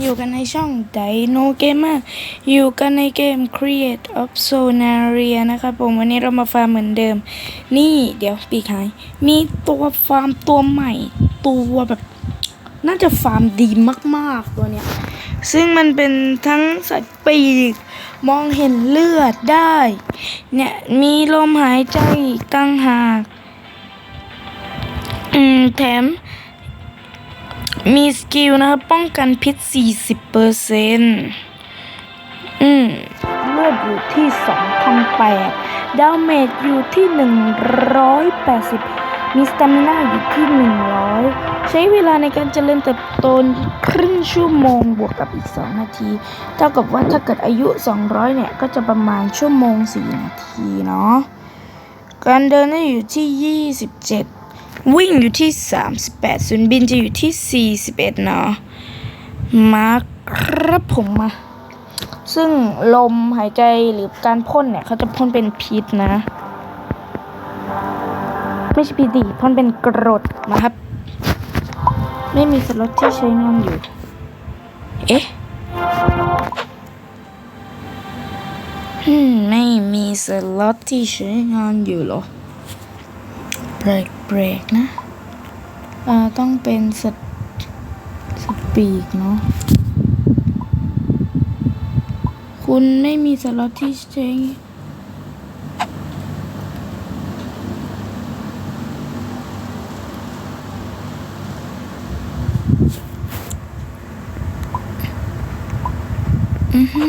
อยู่กันในช่อง Dino Gamer อยู่กันในเกม Create of Sonaria นะครับผมวันนี้เรามาฟาร์มเหมือนเดิม นี่เดี๋ยวปีกหาย มีตัวฟาร์มตัวใหม่ ตัวแบบ น่าจะฟาร์มดีมากๆตัวเนี้ย ซึ่งมันเป็นทั้งสัตว์ปีก มองเห็นเลือดได้ เนี่ย มีลมหายใจตั้งหาก อืม แถม มีสกิลนะครับ ป้องกันพิษ 40เปอร์เซ็นต์อืมเลือดอยู่ที่ 2,008ดาเมจอยู่ที่ 180 มีสตามิน่าอยู่ที่ 100 ใช้เวลาในการเจริญเติบโตครึ่งชั่วโมงบวกกับอีก 2 นาที เท่ากับว่าถ้าเกิดอายุ 200 เนี่ย ก็จะประมาณชั่วโมง 4 นาทีเนาะการเดินน่าอยู่ที่ 27 วิ่งอยู่ที่ 38ศูนย์บินจะอยู่ที่ 41 เนาะมาครับผมมา ซึ่งลมหายใจหรือการพ่นเนี่ย เขาจะพ่นเป็นพิษนะ ไม่ใช่พิษดิพ่นเป็นกรดนะครับ ไม่มีสล็อตที่ใช้งานอยู่ เอ๊ะไม่มีสล็อตที่ใช้งานอยู่หรอ เบรกเบรกนะอ่าต้องเป็นสสปีกเนาะคุณไม่มีสล็อตที่ใช้อือฮึ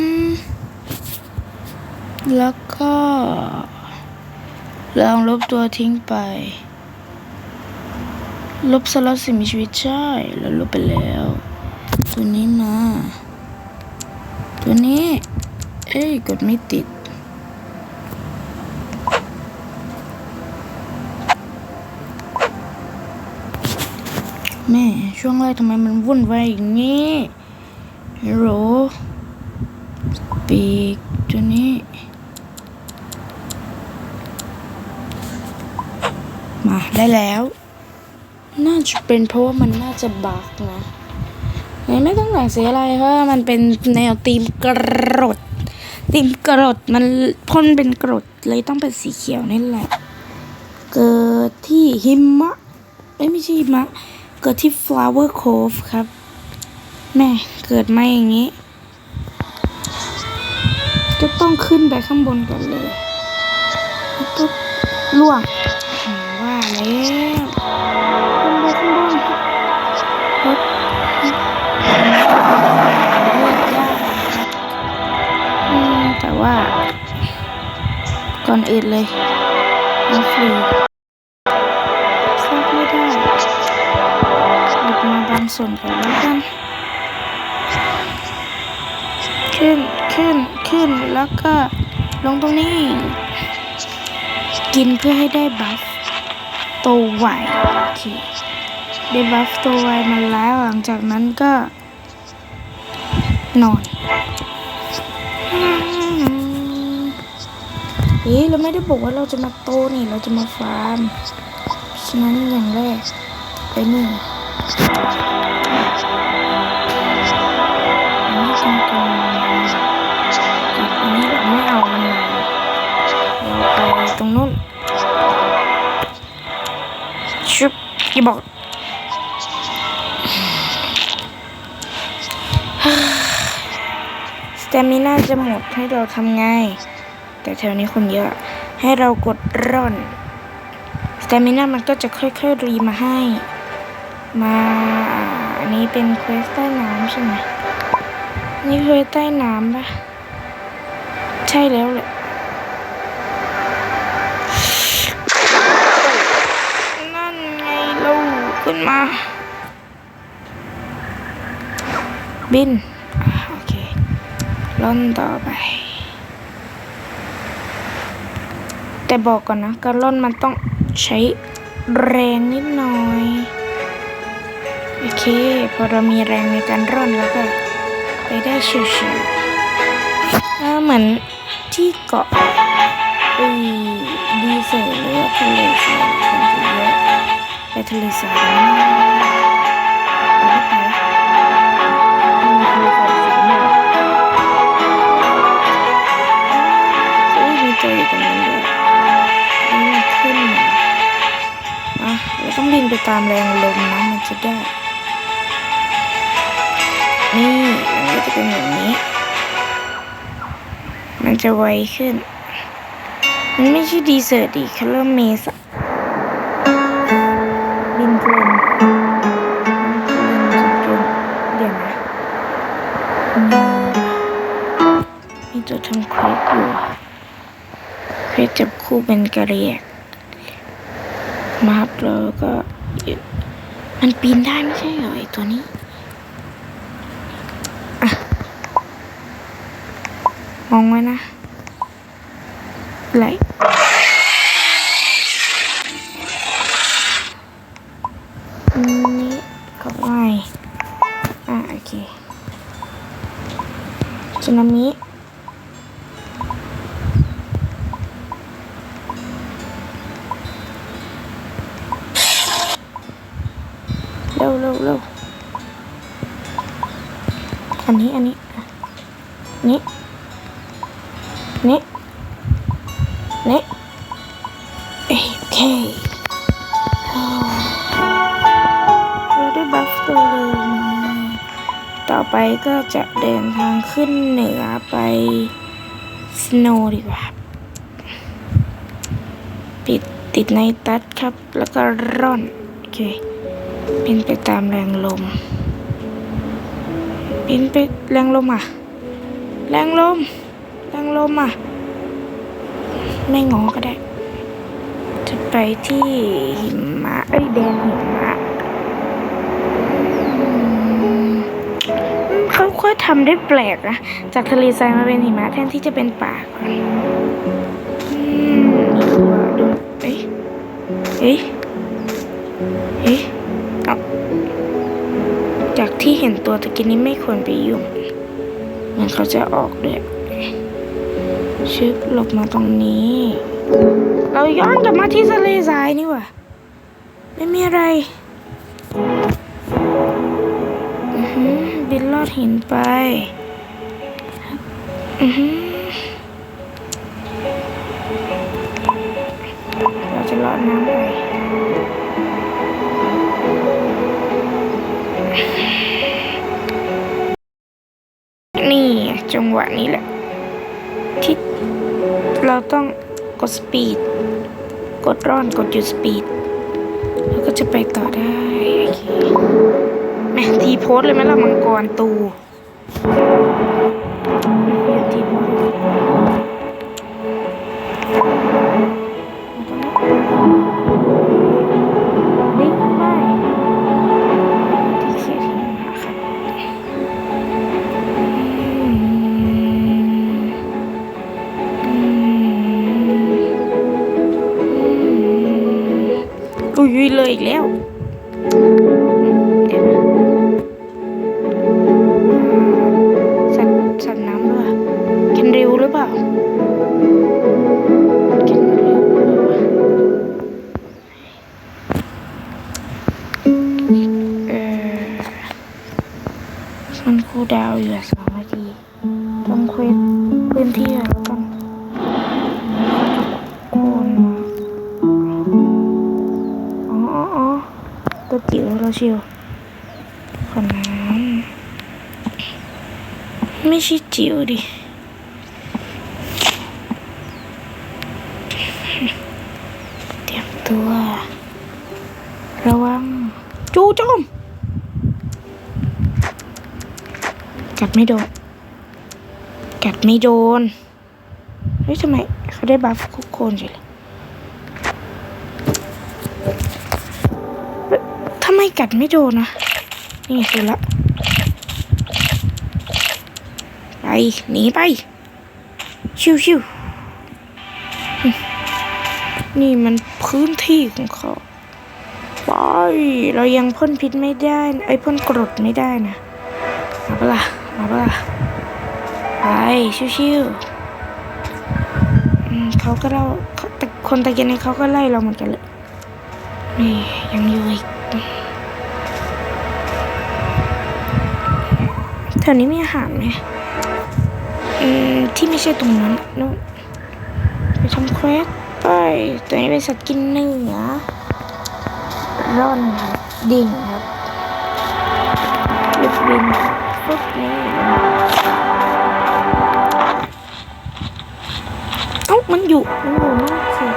แล้วก็ ลองลบตัวทิ้งไป ลบสล็อตสิ่งมีชีวิตใช่แล้วลบไปแล้ว ตัวนี้มา ตัวนี้ เอ้ย กดไม่ติดแม่ช่วงแรกทำไมมันวุ่นวายอย่างนี้โหลปีกตัวนี้ มา ได้แล้ว น่าจะเป็นเพราะว่ามันน่าจะบักนะไม่ต้องแต่งสีอะไรเพราะมันเป็นแนวตีมกรดตีมกรดมันพ่นเป็นกรดเลยต้องเป็นสีเขียวนี่แหละ เกิดที่หิมะไม่ใช่หิมะ เกิดที่ flower cove ครับ แม่เกิดมาอย่างนี้ ก็ต้องขึ้นไปข้างบนก่อนเลยล่วง แล้วขึ้นไปข้างบนปึ๊บเลยมแต่ว่า ก่อนอื่นเลยน้องฟรีซากไม่ได้หยิบมาบางส่วนก่อนแล้วกัน ขึ้น ขึ้น ขึ้น แล้วก็ลงตรงนี้ กินเพื่อให้ได้บัฟ ตวไวโอเคได้บัฟโตวไวมาแล้วหลังจากนั้นก็นอนเอ๊ะเราไม่ได้บอกว่าเราจะมาโตนี่เราจะมาฟาร์มฉะนั้นอย่างแรกไปนี่ บอย่าบอกสเตมิน่าจะหมดให้เราทำไง แต่แถวนี้คนเยอะ ให้เรากดร่อนสเตมิน่ามันก็จะค่อยๆรีมาให้ มาอันนี้เป็นเควสใต้น้ำใช่ไหมนี่เควสใต้น้ำปะใช่แล้วแหละ นั่นไงลูกขึ้น มา บิน โอเคล่อนต่อไป แต่บอกก่อนนะ การล่อนมันต้องใช้แรงนิดหน่อย โอเค พอเรามีแรงในการร่อนแล้วก็ ไปได้ชิวๆแล้วเหมือนที่เกาะอืดีเซลหรือทะเลทรายคนจะเยอ ในทะเลสาบตัวอยู่ตรงนั้นด้วยนี่ขึ้นอะเราต้องบินไปตามแรงลมนะมันจะได้ นี่มันก็จะเป็นอย่างนี้ มันจะไวขึ้น มันไม่ใช่ดีเซอร์ดีคืาเริ่มเมษ จะทำเควสอยู่เควสจับคู่เป็นกระเรียกมาครับแล้วก็มันปีนได้ไม่ใช่เหรอไอตัวนี้มองไว้นะ วเร็วเร็วอันนี้อันนี้นี่นี่นี่เอ้ยโอเคโอ้เราได้บัฟตัวเลยต่อไปก็จะเดินทางขึ้นเหนือไปสโนว์ดีกว่าปิดติดในตัดครับ แล้วก็ร่อน โอเค เป็นไปตามแรงลมเป็นไปแรงลมอะ แรงลม แรงลมอะ ไม่งอก็ได้ จะไปที่หิมะเอ้ยแดนหิมะเขาค่อยทำได้แปลกนะ จากทะเลทรายมาเป็นหิมะแทนที่จะเป็นป่าก่อนอืมดูเอ้ยเอ้ย ที่เห็นตัวตะกี้นี้ไม่ควรไปยุ่งเหมือนเขาจะออกด้วยชึบหลบมาตรงนี้ เราย้อนกลับมาที่ทะเลทรายนี่ว่าไม่มีอะไรอือหือบินลอดหินไปอือหือเราจะลอดน้ำไป หวะนี้แหละ ที่เราต้องกดสปีด กดร่อนกดหยุดสปีด แล้วก็จะไปต่อได้แม่ทีโพสเลยไหมล่ะมังกรตู อุ้ยเลยอีกแล้ว ดิเตรียมตัว ระวัง จูโจมกัดไม่โดน กัดไม่โดน เฮ้ยทำไมเขาได้บัฟคุกโคนใช่เลยทำไมกัดไม่โดนนะ นี่คือละ ไป หนีไป ชิวชิวนี่มันพื้นที่ของเขาไปเรายังพ่นพิษไม่ได้ ไอ้พ่นกรดไม่ได้นะมาปะล่ะมาปะล่ะไปชิวชิวเขาก็เล่าแต่คนตะเกียนในเขาก็ไล่เราเหมือนกันเลยนี่ยังอยู่อีกแถวนี้มีอาหารไหม อืมที่ไม่ใช่ตรงนั้นนู่นไปทำเควสไปตัวนี้เป็นสัตว์กินเนื้อร่อนครับดิ่งครับหยุดบินฟึบนี่เอ้ามันอยู่มันอยู่นอกเขต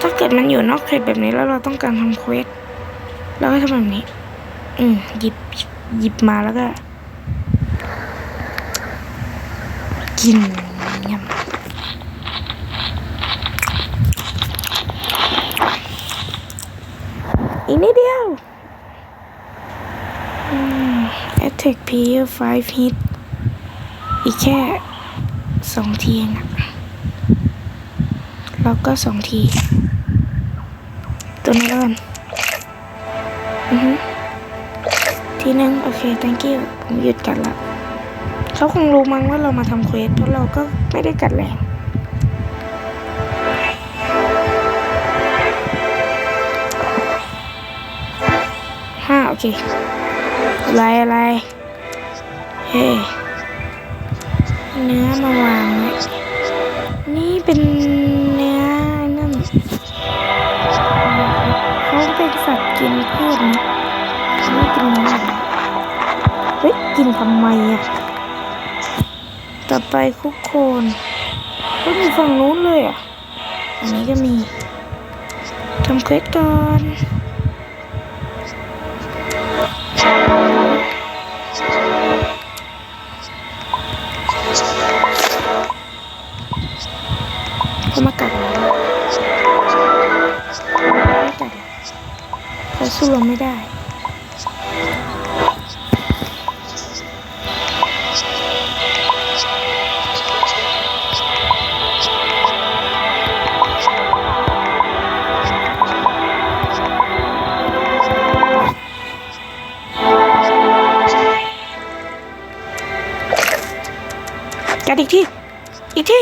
ถ้าเกิดมันอยู่นอกเขตแบบนี้แล้วเราต้องการทำเควสเราก็ทำแบบนี้ อืมหยิบหยิบมาแล้วก็ กินเนี่ยอีกนิดเดียวอืม attack player 5 hit อีกแค่สองทีเองอะแล้วก็สองที ตัวนี้แล้วกันอือทีนึง โอเค thank you ผมหยุดกัดละ เขาคงรู้มั้งว่าเรามาทำเควสเพราะเราก็ไม่ได้กัดแรงห้าโอเคอะไรอะไรเฮ้เนื้อมาวางไว้นี่เป็นเนื้อนั่นเขาเป็นสัตว์กินพืชนะไม่กินเนื้อเฮ้ยกินทำไมอะ ต่อไปคุกโคนก็มีฝั่งนู้นเลยอะ อันนี้ก็มีทำเควสก่อนเขามากัดเราไม่กัดเขาสู้เราไม่ได้ ดอีกที อีกที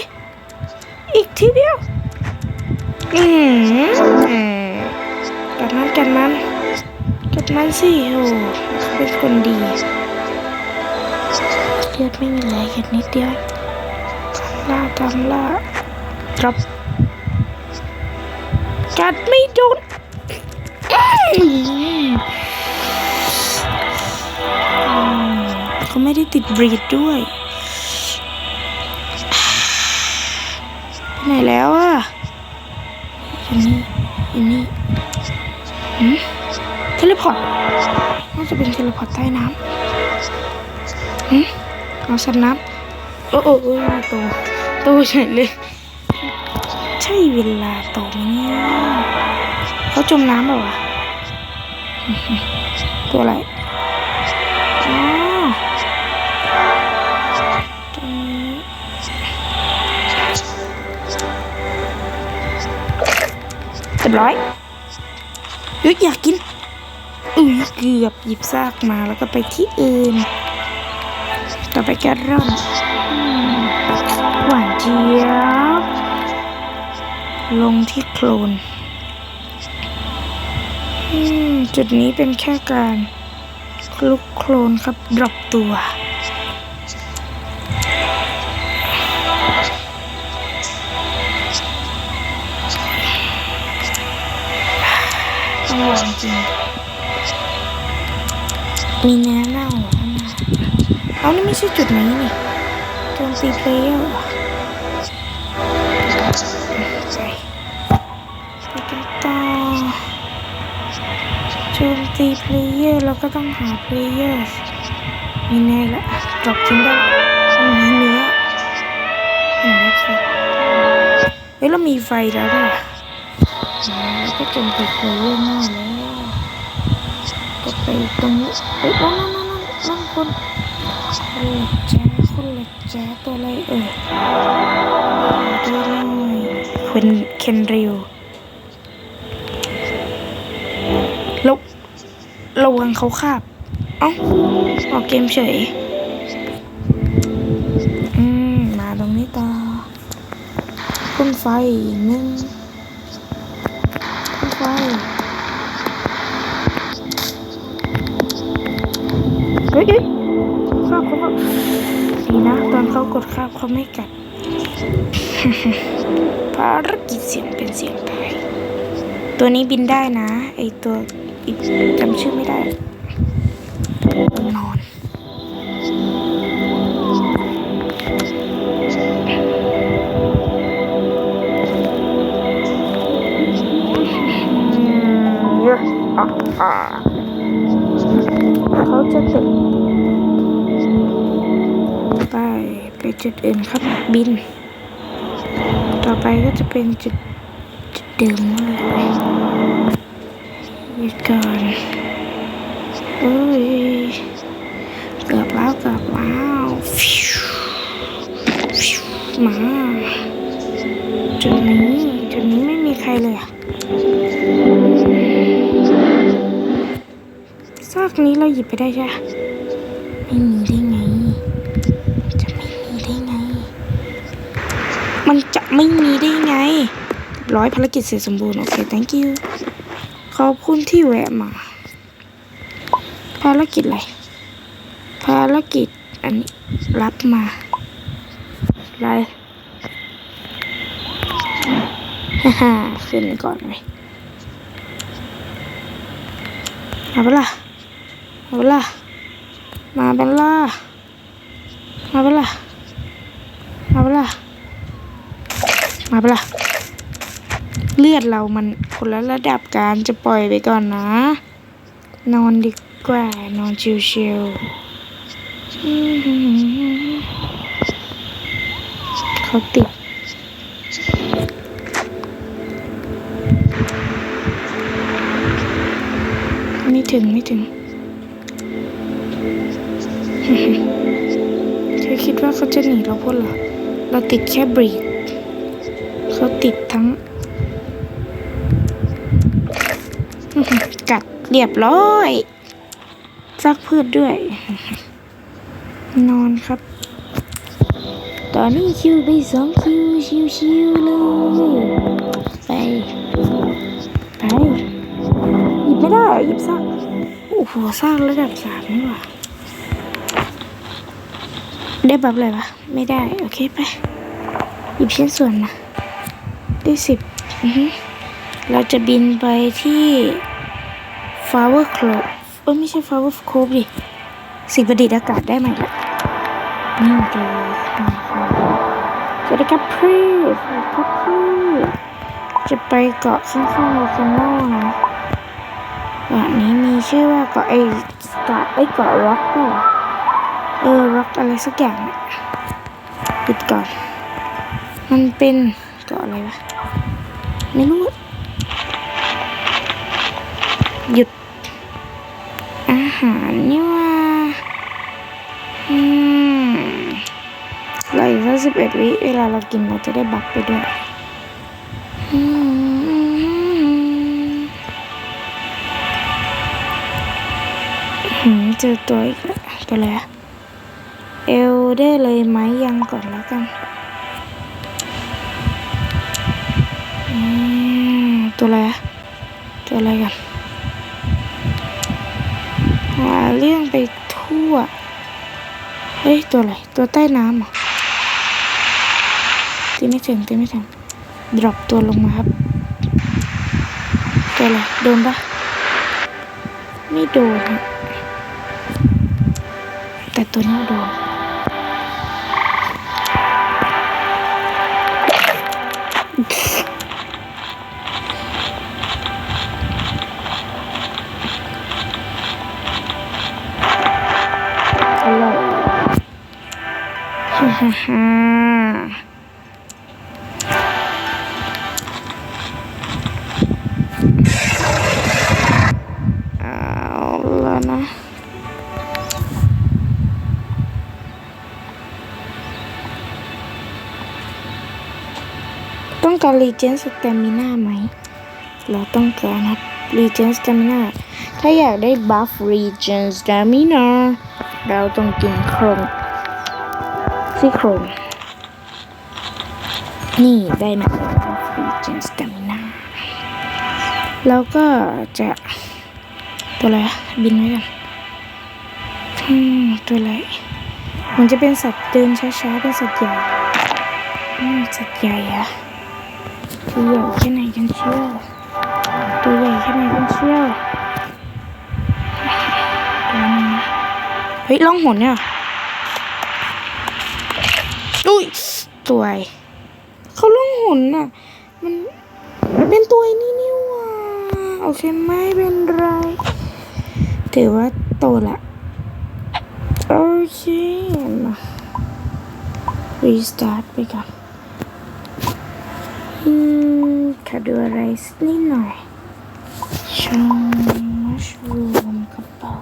อีกทีเดียว อืมกัดมันกัดมันกัดมันสิโอ้เป็นคนดีเลือดไม่มีแรงแค่นิดเดียวล่าทำล่าครับกัดไม่โดนอืมเขาไม่ได้ติดบรีดด้วย ไปไหนแล้วอะอยู่นี่อยู่นี่หืมเทเลพอร์ตน่าจะเป็นเทเลพอร์ตใต้น้ำหืมเอาสัตว์น้ำโอ้โอ้โอ้โตโตเฉยเลย ใช่เวลาโตไหมเนี่ยเขาจมน้ำเปล่าวะอื้อหือตัวอะไร เรียบร้อยเฮ้ยอยากกินอุ้ยเกือบหยิบซากมาแล้วก็ไปที่อื่น ต่อไปแกร่อนหวานเจี๊ยบลงที่โคลนอืมจุดนี้เป็นแค่การคลุกโคลนครับดรอปตัว องวางจริง มีเนื้อเน่าเหรอข้างหน้าเอานี่ไม่ใช่จุดนี้นี่โจมตีเพลเยอร์ไปกันต่อโจมตีเพลเยอร์เราก็ต้องหาเพลเยอร์มีแน่ละดรอปทิ้งได้มันมีเนื้อเห็นไหมครับเฮ้ยเรามีไฟแล้วด้วย ก็จนไปเคยเยองหน้าแล้วก็ไปตรงนี้เอ้ยนั่นนั่นนั่นนั่นคนเหล็กแจ๊คนเหล็กแจ๊ตัวอะไรเอ่ยดูหน่อยเคนเคนริวแล้วระวังเขาคาบ เอ้าออกเกมเฉย อืม มาตรงนี้ต่อพ่นไฟหนึ่ง ยเฮ้ยข้าวเขาดีนะ ตอนเขากดข้าวเขาไม่กัดภารกิจเสียงเป็นเสียงไทยตัวนี้บินได้นะ ไอตัวจำชื่อไม่ได้ จุดอื่นครับบิน ต่อไปก็จะเป็นจุดจุดเดิมเลยหยุดก่อนเอ้ยเกือบแล้วเกือบแล้วมาจุดนี้จุดนี้ไม่มีใครเลยอะซากนี้เราหยิบไปได้ใช่ไหมไม่มีได้ ไม่มีได้ไง ร้อยภารกิจเสร็จสมบูรณ์ โอเค thank you ขอบคุณที่แวะมา ภารกิจอะไร ภารกิจอันนี้รับมาอะไรฮ่าฮ่าขึ้นก่อนเลยมาเปล่ามาเปล่ามาเปล่ามาเปล่ามาเปล่า มาเปะล่าเลือดเรามันคนละระดับการจะปล่อยไปก่อนนะ นอนดีกว่านอนชิวๆเขาติดไม่ถึงไม่ถึงเธอคิดว่าเขาจะหนีเราพ้นหรอ เราติดแค่บรก เขาติดทั้ง กัดเรียบร้อยซักพืชด้วย นอนครับ ตอนนี้คิวไปสองคิวชิวๆเลยไป ไปหยิบไม่ได้หยิบซากโอ้โหซากระดับสามนี่หว่าได้บับอะไรวะไม่ได้ โอเคไปหยิบชิ้นส่วนมา ได้สิบอือฮึเราจะบินไปที่ Flower Cove เออไม่ใช่ Flower Cove ดิ สิ่งประดิษฐ์อากาศได้ไหมล่ะนี่ดีนะครับสวัสดีครับพี่สวัสดีครับพี่จะไปเกาะข้างๆโลคาโนนะเกาะนี้มีชื่อว่าเกาะไอเกาะไอยเกาะร็อกป่ะเออร็อกอะไรสักอย่างอะปิดก่อน มันเป็นเกาะอะไรวะ เราอีกสักสิบเอ็ดวิเวลาเรากินเราจะได้บักไปด้วยอืมเจอตัวอีกแล้วตัวอะไรอะเอลได้เลยไหมยังก่อนแล้วกันอืมตัวอะไรอะตัวอะไรกันหาเรื่องไปทั่ว เฮ้ย ตัวอะไร ตัวใต้น้ำเหรอ ตีไม่ถึงตีไม่ถึงดรอปตัวลงมาครับตัวอะไรโดนปะไม่โดนแต่ตัวนี้โดน รีเจนสเตมิน่าไหม เราต้องการครับรีเจนสเตมิน่าถ้าอยากได้บัฟรีเจนสเตมิน่าเราต้องกินโครงซี่โครงนี่ได้มาแล้วบัฟรีเจนสเตมิน่าแล้วก็จะตัวอะไรบินไว้กันอืมตัวอะไรมันจะเป็นสัตว์เดินช้าๆเป็นสัตว์ใหญ่สัตว์ใหญ่อะ ตัวใหญ่แค่ไหนกันเชื่อตัวใหญ่แค่ไหนกันเชียวเฮ้ยล่องหนเนี่ยอุ้ยตัวไอเขาล่องหนน่ะ มันเป็นตัวนี่นี่ว่าโอเคไม่เป็นไรถือว่าโตละโอเคมา restart ไปก่อน อืมขอดูอะไรสักนิดหน่อยชองมัชรูมกระเป๋า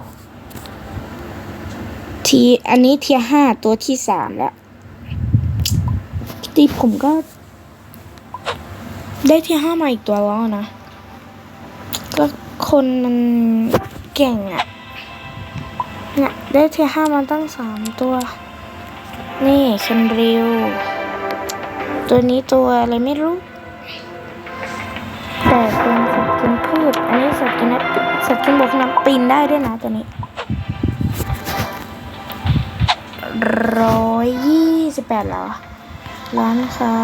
ทีอันนี้เทียห้าตัวที่สามแล้วทีผมก็ ได้เทียห้ามาอีกตัวแล้วนะ ก็คนมันเก่งอะ่ะเนี่ยได้เทียห้ามาตั้งสามตัว นี่เคนริว ตัวนี้ตัวอะไรไม่รู้ำสัตว์กินบกน้ำปีนได้ด้วยนะตัวนี้ร้อยยี่สิบแปดเหรอ ร้านค้า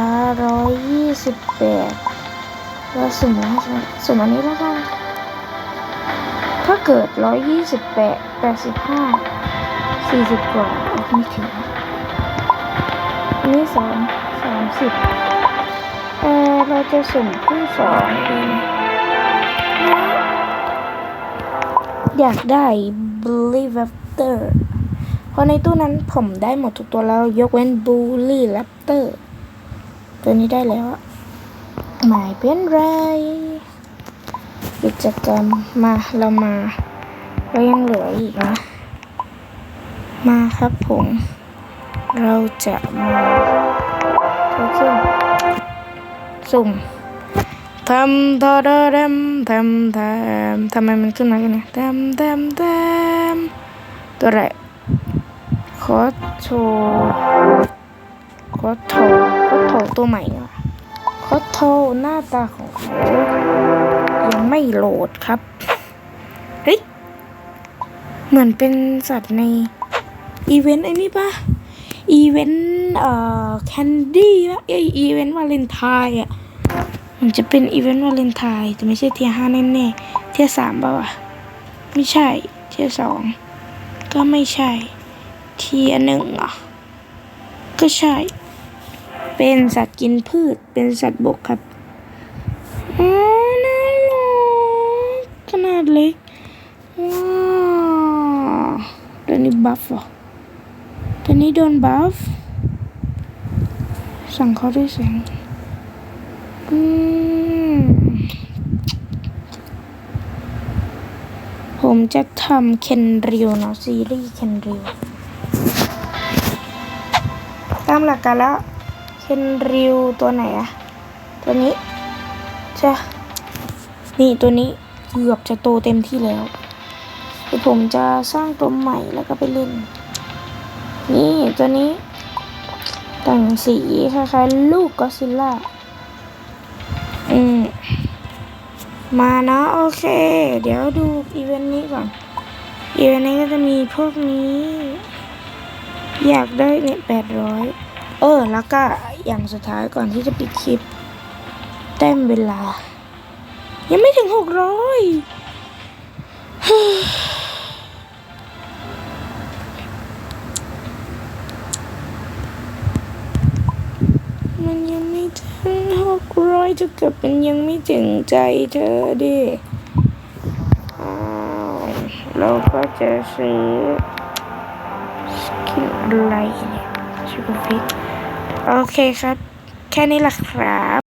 ร้อยยี่สิบแปดแล้วสุ่มนสุ่มอันนี้แล้วกันถ้าเกิดร้อยยี่สิบแปดแปดสิบห้าสี่สิบกว่าเอาไม่ถึงนนี้สามสามสิบเออเราจะสุ่มผู้สองดี อยากได้ Bully Raptor เพราะในตู้นั้นผมได้หมดทุกตัวแล้วยกเว้น Bully Raptor ตัวนี้ได้แล้วอะไม่เป็นไรกิจกรรมมาเรามา เรายังเหลืออีกนะ มาครับผม เราจะมาโอเคสุ่ม ทำทอดดำทำทำทำไมมันขึ้นมากันเนี่ยทำทำทำตัวอะไรคอโชคอโทคอโทตัวใหม่เหรอคอโทหน้าตาของเขายังไม่โหลดครับเฮ้ยเหมือนเป็นสัตว์ในอีเวนต์ไอ้นี่ปะอีเวนต์เอ่อแคนดี้ปะเออีเวนต์วาเลนไทน์อะ มันจะเป็นอีเวนต์วาเลนไทน์แต่ไม่ใช่เทียห้าแน่ๆ เทียสามป่าวะไม่ใช่ เทียสองก็ไม่ใช่ เทียหนึ่งอะก็ใช่ เป็นสัตว์กินพืช เป็นสัตว์บกครับอ๋อน่ารักขนาดเล็กว้าวตัวนี้บัฟเหรอตัวนี้โดนบัฟสั่งเขาด้วยเสียง ผมจะทำเคนริวเนาะซีรีส์เคนริวตามหลักการแล้วเคนริวตัวไหนอะตัวนี้ใช่นี่ตัวนี้เกือบจะโตเต็มที่แล้วเดี๋ยวผมจะสร้างตัวใหม่แล้วก็ไปเล่น นี่ตัวนี้แต่งสีคล้ายๆลูกก็อดซิลล่า มานะโอเค เดี๋ยวดูอีเวนต์นี้ก่อน อีเวนต์นี้ก็จะมีพวกนี้ อยากได้เนี่ยแปดร้อยเออ แล้วก็อย่างสุดท้ายก่อนที่จะปิดคลิป แต้มเวลา ยังไม่ถึงหกร้อยมันยังไม่ถึง หกร้อยจะเกิดมันยังไม่ถึงใจเธอดิอ้าวเราก็จะซื้อสกินอะไรเนี่ยชูกฟิตโอเคครับ แค่นี้แหละครับ